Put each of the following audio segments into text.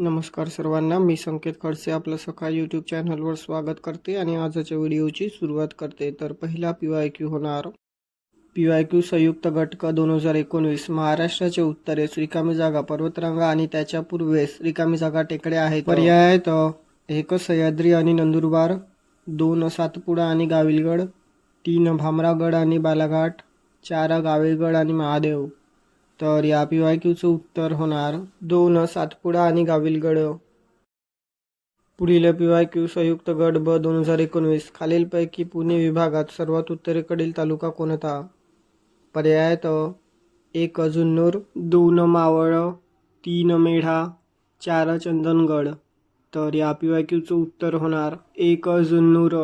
नमस्कार सर्वांना. मी संकेत खडसे. आपलं सकाळ यूट्यूब चॅनलवर स्वागत करते आणि आजच्या व्हिडिओची सुरुवात करते. तर पहिला पी वाय क्यू होणार. पी वाय क्यू संयुक्त घटक दोन हजार एकोणवीस. महाराष्ट्राच्या उत्तरेस रिकामी जागा पर्वतरांगा आणि त्याच्या पूर्वेस रिकामी जागा टेकड्या आहेत. पर्याय आहेत. एक सह्याद्री आणि नंदुरबार दोन सातपुडा आणि गाविलगड तीन भामरागड आणि बालाघाट चार गावेगड आणि महादेव. तर या पी वाय क्यूचं उत्तर होणार दोन सातपुडा आणि गाविलगड पुढील पी वाय क्यू संयुक्त गट ब दोन हजार एकोणवीस खालीलपैकी पुणे विभागात सर्वात उत्तरेकडील तालुका कोणता? पर्यायात एक जुन्नूर दोन मावळ तीन मेढा चार चंदनगड. तर या पी वाय क्यूचं उत्तर होणार एक जुन्नूर.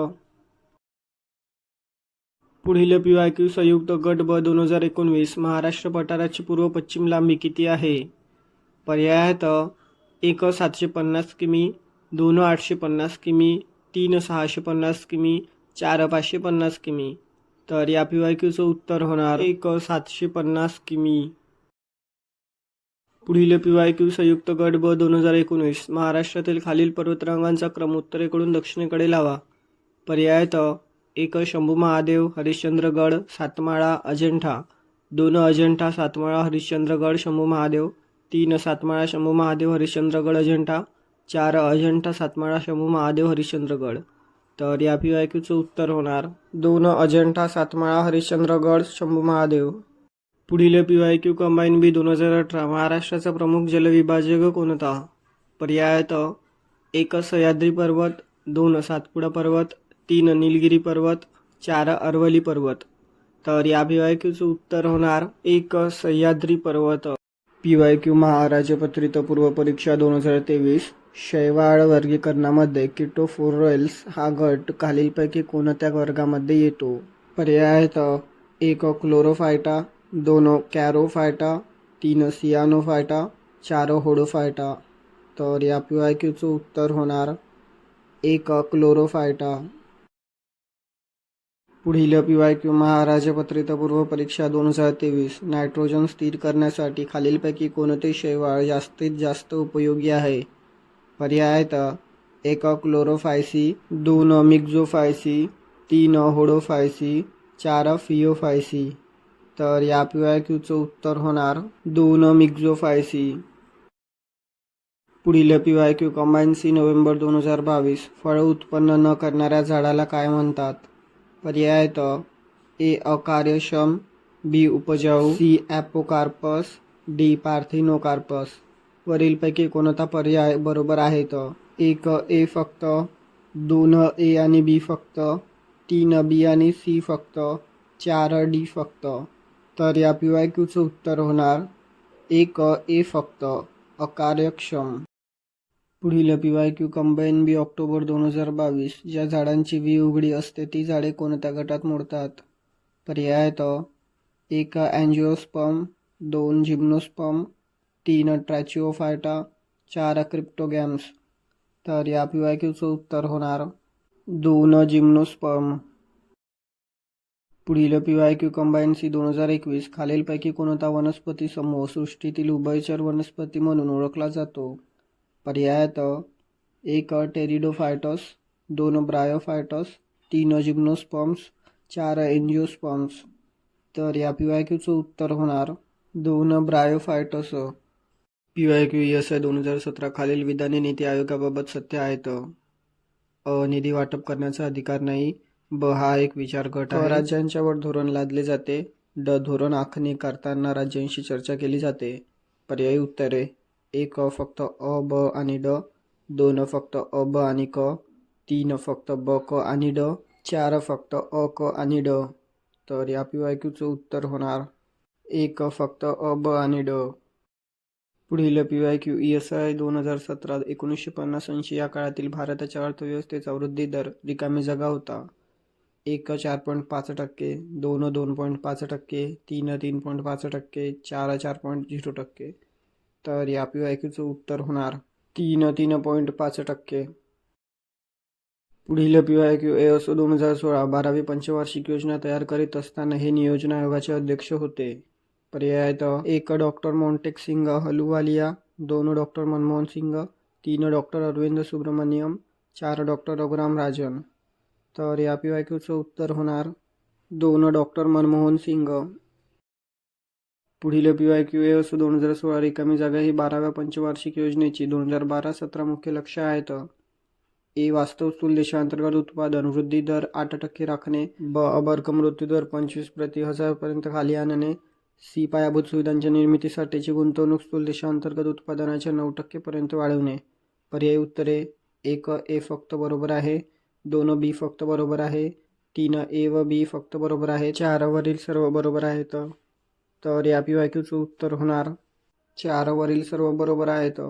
पुढील पी वाय क्यू संयुक्त गट ब दोन हजार एकोणवीस महाराष्ट्र पठाराची पूर्व पश्चिम लांबी किती आहे? पर्यायात एक सातशे पन्नास किमी दोन आठशे पन्नास किमी तीन सहाशे पन्नास किमी चार पाचशे पन्नास किमी. तर या पी वाय क्यूचं उत्तर होणार एक सातशे पन्नास किमी. पुढील पी वाय क्यू संयुक्त गट ब दोन हजार एकोणवीस महाराष्ट्रातील खालील पर्वतरांगांचा क्रम उत्तरेकडून दक्षिणेकडे लावा. पर्यायात एक शंभू महादेव हरिश्चंद्रगड सातमाळा अजंठा. दोन अजंठा सातमाळा हरिश्चंद्रगड शंभू महादेव. तीन सातमाळा शंभू महादेव हरिश्चंद्रगड अजंठा. चार अजंठा सातमाळा शंभू महादेव हरिश्चंद्रगड. तर या पी वाय क्यूचं उत्तर होणार. दोन अजंठा सातमाळा हरिश्चंद्रगड शंभू महादेव. पुढील P Y Q combine B दोन हजार अठरा महाराष्ट्राचा प्रमुख जलविभाजक कोणता? पर्यायात एक सह्याद्री पर्वत दोन सातपुडा पर्वत तीन निलगिरी पर्वत चार अरवली पर्वत. तर या पी वाय क्यूचं उत्तर होणार एक सह्याद्री पर्वत. पी वाय क्यू महाराजपत्रित पूर्व परीक्षा दोन हजार तेवीस शैवाळ वर्गीकरणामध्ये किटोफोरेल्स हा गट खालीलपैकी कोणत्या वर्गामध्ये येतो? पर्याय आहेत एक क्लोरोफायटा दोन कॅरोफायटा तीन सियानोफायटा चार होडोफायटा. तर या पी वाय क्यूचं उत्तर होणार एक क्लोरोफायटा. पुढील पी वाय क्यू महाराजपत्रित पूर्व परीक्षा दोन हजार तेवीस. नायट्रोजन स्थिर करण्यासाठी खालीलपैकी कोणते शैवाळ जास्तीत जास्त उपयोगी आहे? पर्यायात एक क्लोरोफायसी. दोन मिक्झोफायसी. तीन होडोफायसी. चार फिओफायसी. तर या पी वाय क्यूचं उत्तर होणार दोन मिक्झोफायसी. पुढील P Y Q combine C November दोन हजार बावीस. फळं उत्पन्न न करणाऱ्या झाडाला काय म्हणतात? पर्यायत ए अकार्यक्षम बी उपजाऊ सी ॲपोकार्पस डी पार्थिनोकार्पस. वरीलपैकी कोणता पर्याय बरोबर आहेत एक ए फक्त दोन ए आणि बी फक्त तीन बी आणि सी फक्त चार डी फक्त. तर या पी वाय क्यूचं उत्तर होणार एक ए फक्त अकार्यक्षम. पुढील PY Q combine B October दोन हजार बावीस. ज्या झाडांची वी उघडी असते ती झाडे कोणत्या गटात मोडतात? पर्यायत एक अँजिओस्पम दोन जिम्नोस्पम तीन ट्रॅचिओफायटा चार क्रिप्टोगॅम्स. तर या पीवाय क्यूचं उत्तर होणार दोन जिम्नोस्पम पुढील पीवाय क्यू कंबाईन सी दोन हजार एकवीस. खालीलपैकी कोणता वनस्पती समूह सृष्टीतील उभयचर वनस्पती म्हणून ओळखला जातो? पर्यायात एक टेरिडोफायटस दोन ब्रायोफायटस तीन जिम्नोस्पॉम्स चार एनजिओस्पॉम्स तर या पी वाय क्यूचं उत्तर होणार दोन bryophytes P Y Q S I दोन हजार सतरा खालील विधाने नीती आयोगाबाबत सत्य आहेत. अ निधी वाटप करण्याचा अधिकार नाही. ब हा एक विचार गट आहे. राज्यांच्यावर धोरण लादले जाते. ड धोरण आखणी करताना राज्यांशी चर्चा केली जाते. पर्यायी उत्तरे. एक फक्त अ ब आणि ड. दोन फक्त अ ब आणि क. तीन फक्त ब क आणि ड. चार फक्त अ क आणि ड. तर या पी वाय क्यूचं उत्तर होणार एक फक्त अ ब आणि ड. पुढील P Y Q E S I दोन हजार सतरा एकोणीसशे पन्नास ऐंशी या काळातील भारताच्या अर्थव्यवस्थेचा वृद्धी दर रिकामी जागा होता. एक चार पॉईंट पाच टक्के दोन दोन पॉईंट पाच टक्के तीन तीन पॉईंट पाच टक्के चार चार पॉईंट झिरो टक्के. तर या पी वाय क्यूचं उत्तर होणार तीन तीन पॉईंट पाच टक्के. पुढील पी वाय क्यू ए असो दोन हजार सोळा बारावी पंचवार्षिक योजना तयार करीत असताना हे नियोजन आयोगाचे अध्यक्ष होते. पर्यायात एक डॉक्टर मोंटेक सिंग हलुवालिया. दोन डॉक्टर मनमोहन सिंग. तीन डॉक्टर अरविंद सुब्रमण्यम. चार डॉक्टर रघुराम राजन. तर या पी वाय क्यूचं उत्तर होणार दोन डॉक्टर मनमोहन सिंग. पुढील पी वाय क्यू एस दोन हजार सोळा रिकामी जागा ही बाराव्या पंचवार्षिक योजनेची दोन हजार बारा सतरा मुख्य लक्ष आहेत. ए वास्तव स्थूल देशांतर्गत उत्पादन वृद्धी दर आठ टक्के राखणे ब अबर्क मृत्यू दर पंचवीस प्रति हजारपर्यंत खाली आणणे सी पायाभूत सुविधांच्या निर्मितीसाठीची गुंतवणूक स्थूल देशांतर्गत उत्पादनाच्या नऊ टक्केपर्यंत वाढवणे. पर्यायी उत्तरे एक ए फक्त बरोबर आहे दोन बी फक्त बरोबर आहे तीन ए व बी फक्त बरोबर आहे चारावरील सर्व बरोबर आहेत. तर या पी उत्तर होणार चारवरील सर्व बरोबर आहेत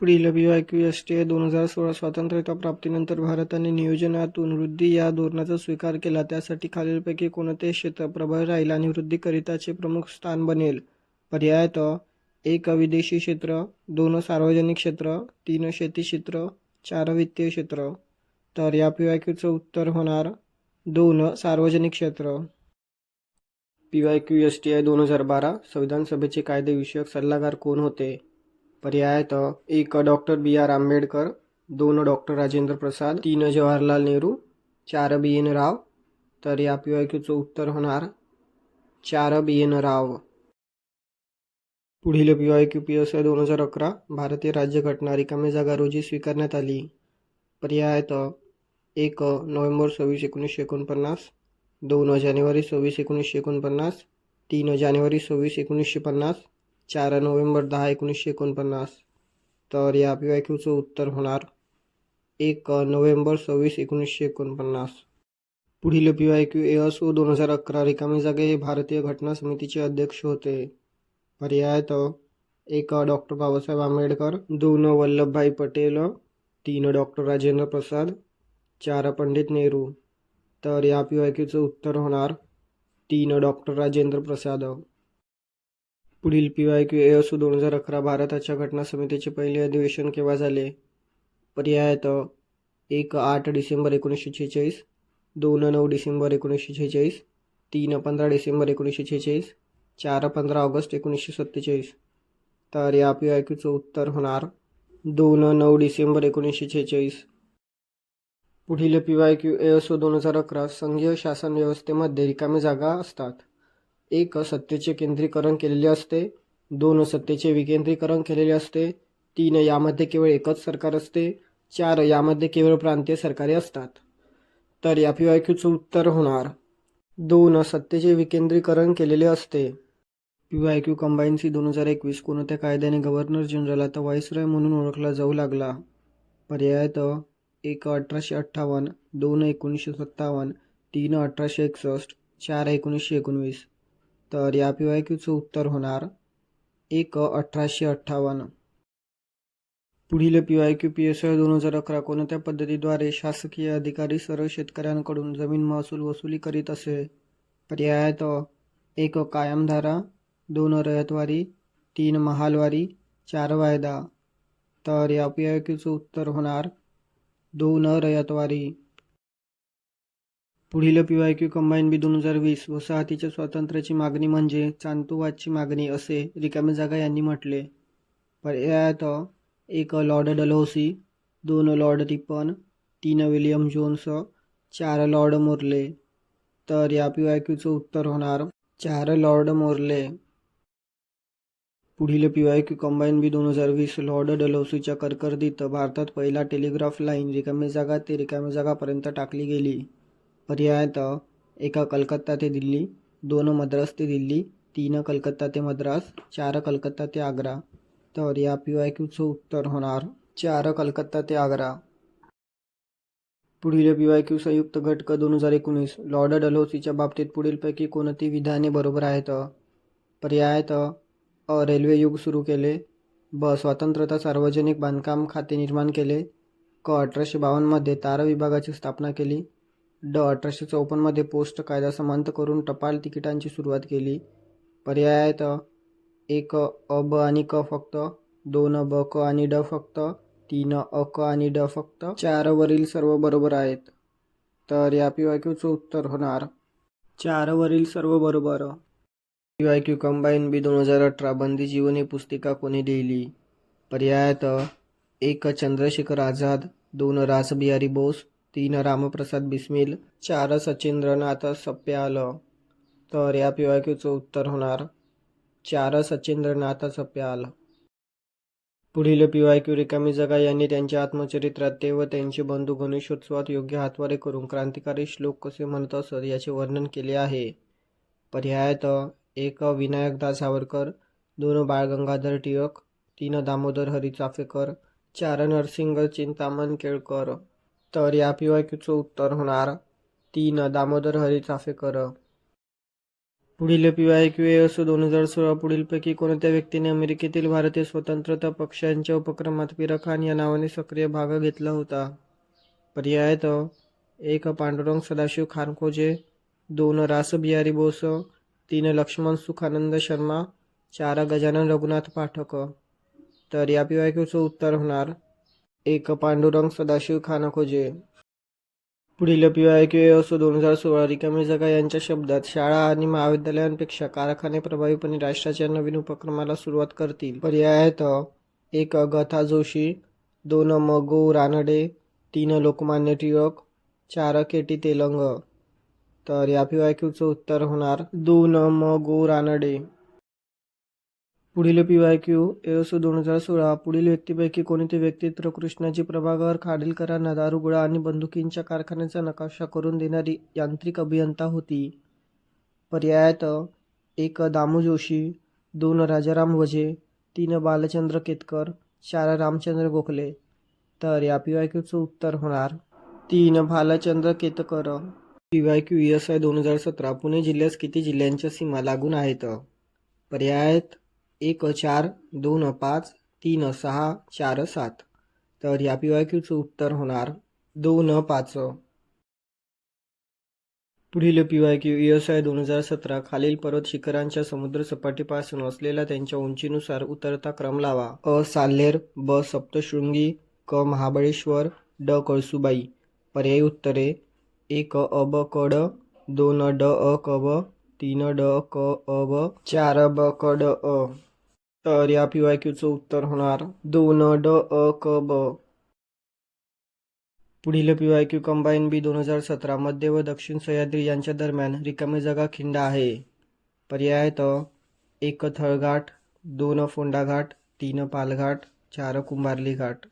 पुढील पी एस टी दोन हजार सोळा स्वातंत्र्यता प्राप्तीनंतर भारताने नियोजनातून वृद्धी या धोरणाचा स्वीकार केला. त्यासाठी खालीलपैकी कोणते क्षेत्र प्रबळ राहील आणि वृद्धीकरिताचे प्रमुख स्थान बनेल? पर्यायात एक विदेशी क्षेत्र. दोन सार्वजनिक क्षेत्र. तीन शेती क्षेत्र. चार वित्तीय क्षेत्र. तर या पी उत्तर होणार दोन सार्वजनिक क्षेत्र. P Y Q S T I दोन हजार बारा संविधान सभेचे कायदेविषयक सल्लागार कोण होते? पर्यायत एक डॉक्टर बी आर आंबेडकर. दोन डॉक्टर राजेंद्र प्रसाद. तीन जवाहरलाल नेहरू. चार बी एन राव. तर या पी वाय क्यूचं उत्तर होणार चार बी एन राव. पुढील P Y Q P S I दोन हजार अकरा भारतीय राज्यघटना रिकामी जागा रोजी स्वीकारण्यात आली. पर्यायत एक नोव्हेंबर सव्वीस एकोणीसशे एकोणपन्नास. दोन जानेवारी सव्वीस एकोणीसशे एकोणपन्नास तीन जानेवारी सव्वीस एकोणीसशे पन्नास चार नोव्हेंबर दहा एकोणीसशे एकोणपन्नास. तर या पी वाय क्यूचं उत्तर होणार एक नोव्हेंबर सव्वीस एकोणीसशे एकोणपन्नास. पुढील पी वाय क्यू ए असो ओ दोन हजार अकरा रिकामी जागे हे भारतीय घटना समितीचे अध्यक्ष होते. पर्यायत एक डॉक्टर बाबासाहेब आंबेडकर दोन वल्लभभाई पटेल तीन डॉक्टर राजेंद्र प्रसाद चार पंडित नेहरू. तर या पी वाय क्यूचं उत्तर होणार तीन डॉक्टर राजेंद्र प्रसाद. पुढील पी वाय क्यू असू दोन हजार अकरा भारताच्या घटना समितीचे पहिले अधिवेशन केव्हा झाले? पर्यायत एक आठ डिसेंबर एकोणीसशे छेचाळीस दोन नऊ डिसेंबर एकोणीसशे छेचाळीस तीन पंधरा डिसेंबर एकोणीसशे छेचाळीस चार पंधरा ऑगस्ट एकोणीसशे सत्तेचाळीस. तर या पी वाय क्यूचं उत्तर होणार दोन नऊ डिसेंबर एकोणीसशे छेचाळीस. पुढील P Y Q S O दोन हजार अकरा संघीय शासन व्यवस्थेमध्ये रिकामी जागा असतात. एक सत्तेचे केंद्रीकरण केलेले असते. दोन सत्तेचे विकेंद्रीकरण केलेले असते. तीन यामध्ये केवळ एकच सरकार असते. चार यामध्ये केवळ प्रांतीय सरकारे असतात. तर या पी वाय क्यूचं उत्तर होणार. दोन सत्तेचे विकेंद्रीकरण केलेले असते. P Y Q combine C दोन हजार एकवीस कोणत्या कायद्याने गव्हर्नर जनरल आता व्हाईसरॉय म्हणून ओळखला जाऊ लागला? पर्यायत एक अठराशे अठ्ठावन्न दोन एकोणीसशे सत्तावन्न तीन अठराशे एकसष्ट चार एकोणीसशे एकोणवीस. तर या पी वाय क्यूचं उत्तर होणार एक अठराशे अठ्ठावन्न. पुढील P Y Q P S I दोन हजार अकरा कोणत्या पद्धतीद्वारे शासकीय अधिकारी सर्व शेतकऱ्यांकडून जमीन महसूल वसुली करीत असे? पर्यायात एक कायमधारा दोन रयतवारी तीन महालवारी चार वायदा. तर या पी आय क्यूचं उत्तर होणार दोन रयतवारी पुढील P Y Q combine B दोन हजार वीस वसाहतीच्या स्वातंत्र्याची मागणी म्हणजे चांतुवादची मागणी असे रिकामी जागा यांनी म्हटले. पर्यायात एक लॉर्ड डलहौसी दोन लॉर्ड रिपन तीन विलियम जोन्स चार लॉर्ड मोर्ले. तर या पी वाय क्यूचं उत्तर होणार चार लॉर्ड मोर्ले. पुढील P Y Q combine B दोन हजार वीस लॉर्ड डलहौसीच्या करकर्दीत भारतात पहिला टेलिग्राफ लाईन रिकामी जागा ते रिकामी जागापर्यंत टाकली गेली. पर्यायात एका कलकत्ता ते दिल्ली दोन मद्रास ते दिल्ली तीन कलकत्ता ते मद्रास चार कलकत्ता ते आग्रा. तर या पी वाय क्यूचं उत्तर होणार चार कलकत्ता ते आग्रा. पुढील पी वाय क्यू संयुक्त घटक दोन हजार एकोणीस लॉर्ड डलहौसीच्या बाबतीत पुढीलपैकी कोणती विधाने बरोबर आहेत? पर्यायात रेल्वे युग सुरू केले. ब. स्वातंत्र्यता सार्वजनिक बांधकाम खाते निर्माण केले. क. अठराशे बावन्नमध्ये तारा विभागाची स्थापना केली. ड. अठराशे चौपन्नमध्ये पोस्ट कायदा समांत करून टपाल तिकिटांची सुरुवात केली. पर्यायात एक अ ब आणि क फक्त दोन ब क आणि ड फक्त तीन अ क आणि ड फक्त चारवरील सर्व बरोबर आहेत. तर या पी वाय क्यूचं उत्तर होणार. चारवरील सर्व बरोबर. P I Q combine B दोन हजार अठरा बंदी जीवनी पुस्तिका कोणी लिहिली? पर्यायात एक चंद्रशेखर आझाद दोन रासबिहारी बोस तीन रामप्रसाद बिस्मिल चार सचिंद्रनाथ सप्याल. तर या पी वाय क्यूचं उत्तर होणार चार सचिंद्रनाथ सप्याल. पुढील पी वाय क्यू रिकामी जगा यांनी त्यांच्या आत्मचरित्रात ते व त्यांचे बंधू गणेशोत्सवात योग्य हातवारे करून क्रांतिकारी श्लोक कसे म्हणत असत याचे वर्णन केले आहे. पर्यायात एक विनायकदास सावरकर दोन बाळ गंगाधर टिळक तीन दामोदर हरी चाफेकर चार नरसिंग चिंतामण केळकर. तर या पी वाय क्यूचं उत्तर होणार तीन दामोदर हरी चाफेकर. पुढील पी वाय क्यू ए असो दोन हजार सोळा पुढीलपैकी कोणत्या व्यक्तीने अमेरिकेतील भारतीय स्वतंत्रता पक्षांच्या उपक्रमात पीरा खान या नावाने सक्रिय भाग घेतला होता? पर्यायात एक पांडुरंग सदाशिव खानखोजे दोन रासबिहारी बोस तीन लक्ष्मण सुखानंद शर्मा चार गजानन रघुनाथ पाठक. तर या पी वाय क्यूचं उत्तर होणार एक पांडुरंग सदाशिव खानखोजे. पुढील पी वाय क्यू असो दोन हजार सोळा रिकामी जगा यांच्या शब्दात शाळा आणि महाविद्यालयांपेक्षा कारखाने प्रभावीपणे राष्ट्राच्या नवीन उपक्रमाला सुरुवात करतील. पर्यायात एक गथा जोशी दोन मगो रानडे तीन लोकमान्य टिळक चार केटी तेलंग. तर या पी वाय क्यूचं उत्तर होणार दोन म गो रानडे पुढील पी वाय क्यू एस दोन हजार सोळा. पुढील व्यक्तीपैकी कोणते व्यक्तित्व कृष्णाजी प्रभाकर खाडीलकरांना दारुगोळा आणि बंदुकींच्या कारखान्याचा नकाशा करून देणारी यांत्रिक अभियंता होती. पर्यायात एक दामू जोशी दोन राजाराम वझे तीन बालचंद्र केतकर चार रामचंद्र गोखले. तर या पी वाय क्यूचं उत्तर होणार तीन Bhalchandra Ketkar. P Y Q S I दोन हजार सतरा पुणे जिल्ह्यास किती जिल्ह्यांच्या सीमा लागून आहेत? पर्यायात एक चार दोन पाच तीन सहा चार सात. तर या पी वाय क्यूचं उत्तर होणार दोन पाच. पुढील P Y Q S I दोन हजार सतरा खालील पर्वत शिखरांच्या समुद्रसपाटीपासून असलेल्या त्यांच्या उंचीनुसार उतरता क्रम लावा. अ साल्हेर ब सप्तशृंगी क महाबळेश्वर ड कळसुबाई. पर्यायी उत्तरे एक अ ब दोन ड अ कव तीन ड क अ चार ब कड अ. तर या पी वाय क्यूचं उत्तर होणार दोन ड अ क ब. पुढील P Y Q combine B दोन हजार सतरा मध्य व दक्षिण सह्याद्री यांच्या दरम्यान रिकामी जागा खिंड आहे. पर्याय त एक थळघाट दोन फोंडाघाट तीन पालघाट चार कुंभारली घाट.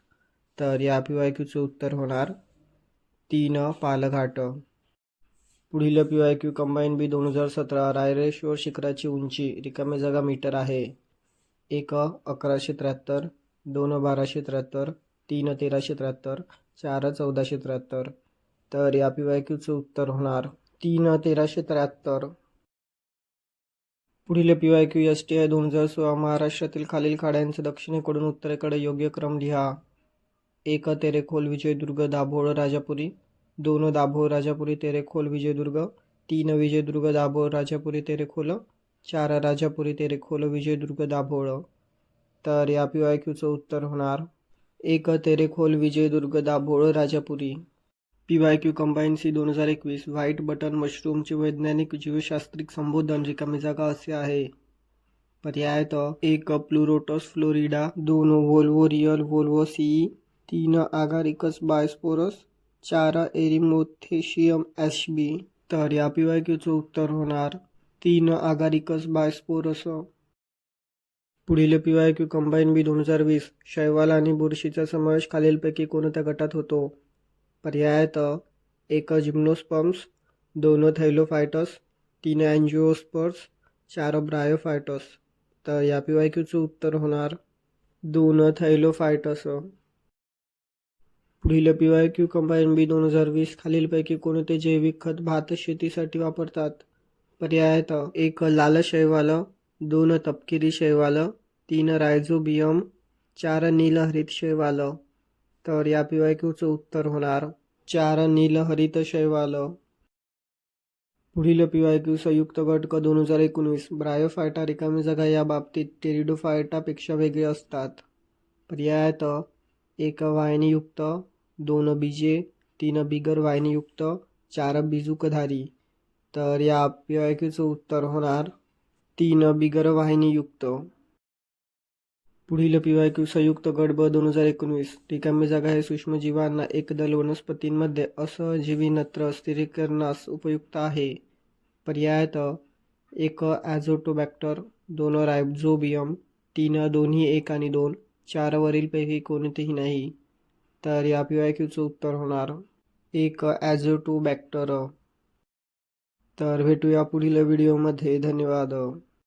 तर या पी वाय क्यूचं उत्तर होणार तीन पालघाट पुढील P Y Q combine B दोन हजार सतरा. रायरेश्वर शिखराची उंची. रिकामी जागा मीटर आहे. एक अकराशे त्र्याहत्तर दोन बाराशे त्र्याहत्तर तीन तेराशे त्र्याहत्तर चार चौदाशे त्र्याहत्तर. तर या पी वाय क्यूचं उत्तर होणार तीन तेराशे त्र्याहत्तर. पुढील P Y Q S T I दोन हजार सोळा. महाराष्ट्रातील खालील खाड्यांचं दक्षिणेकडून उत्तरेकडे योग्य क्रम लिहा. एक तेरेखोल विजयदुर्ग दाभोळ राजापुरी. दोन दाभोळ राजापुरी तेरेखोल विजयदुर्ग. तीन विजयदुर्ग दाभोळ राजापुरी तेरेखोल. चार राजापुरी तेरेखोल विजयदुर्ग दाभोळ. तर या पी वाय क्यूचं उत्तर होणार. एक Terekhol Vijaydurg Dabhol Rajapuri. P Y Q combine C दोन हजार एकवीस. व्हाईट बटन मशरूमचे वैज्ञानिक जीवशास्त्रिक संबोधन रिकामी जागा असे आहे. पर्यायत एक प्लुरोटस फ्लोरिडा दोन व्होल्वो रियल व्होल्वो सीई तीन आगारिकस बायस्पोरस चार एरिमोथेशियम एश बी. तर या पी वाय क्यूचं उत्तर होणार तीन आगारिकस बायस्पोरस. पुढील P Y Q combine B दोन हजार वीस शैवाल आणि बुरशीचा समावेश खालीलपैकी कोणत्या गटात होतो? पर्यायात एक जिम्नोस्पम्स दोन थैलोफायटस तीन अँजिओस्पर्स चार ब्रायोफायटस तर या पी वाय क्यूचं उत्तर होणार दोन थैलोफायटस पुढील P Y Q combine B दोन हजार वीस खालीलपैकी कोणते जैविक खत भात शेतीसाठी वापरतात? पर्यायात एक लाल शैवाल दोन तपकिरी शैवाल तीन रायझोबियम. चार नीलहरित शैवाल तर या पी वाय क्यूचं उत्तर होणार चार नीलहरित शैवाल पुढील पी वाय क्यू संयुक्त गट क दोन हजार एकोणवीस. ब्रायोफायटा रिकामी जागा या बाबतीत टेरिडोफायटापेक्षा वेगळे असतात. पर्यायात एक वाहिनीयुक्त. दोन बीजे तीन बिगर वाहिनीयुक्त चार बिजुकधारी. तर या पी उत्तर होणार तीन बिगर वाहिनीयुक्त. पुढील पिवायक्यू संयुक्त गट ब दोन हजार एकोणवीस. रिकामी जागा हे सूक्ष्मजीवांना एकदल वनस्पतींमध्ये असजीवीनत्र स्थिरीकरणास उपयुक्त आहे. पर्यायात एक ॲझोटोबॅक्टर दोन रायझोबियम तीन दोन्ही एक आणि दोन चार वरीलपैकी कोणतेही नाही. तर या पी वाय क्यूचं उत्तर होणार एक ॲझ टू बॅक्टर. तर भेटूया पुढील व्हिडिओमध्ये. धन्यवाद.